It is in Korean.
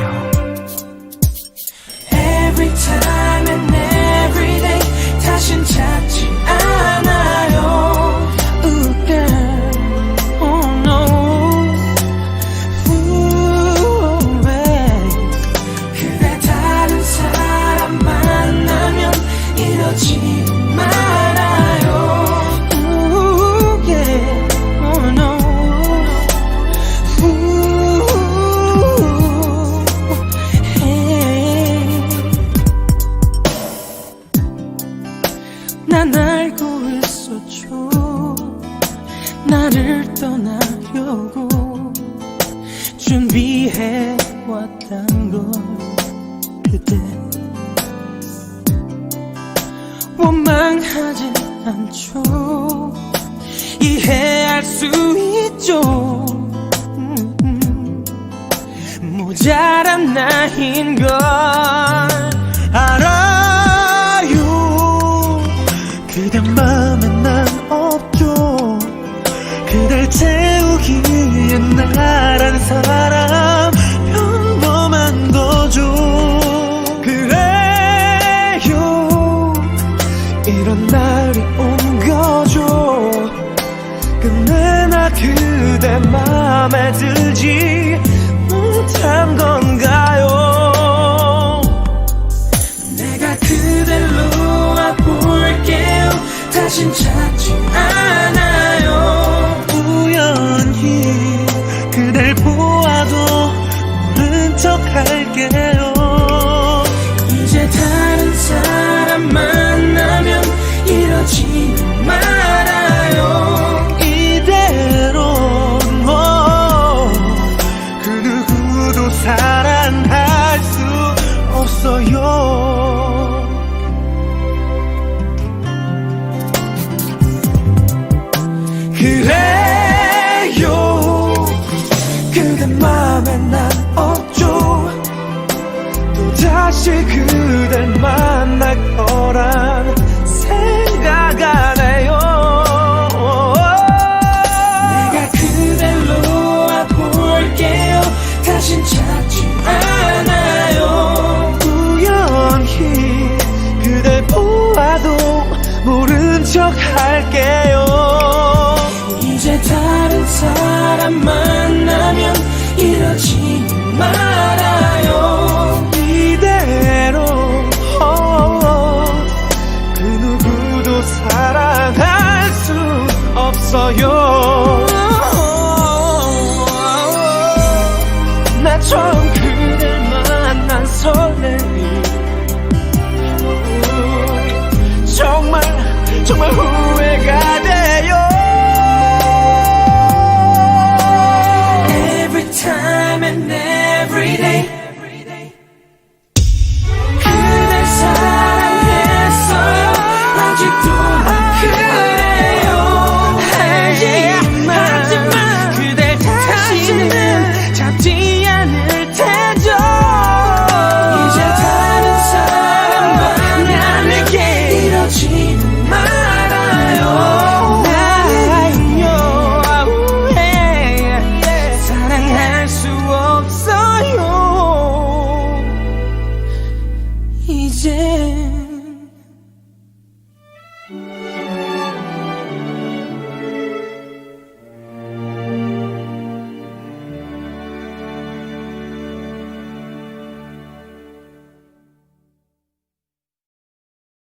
down. 떠나려고 준비해왔던 걸 그대 원망하지 않죠. 이해할 수 있죠. 음, 음. 모자란 나인 걸. हार 지금 없어요.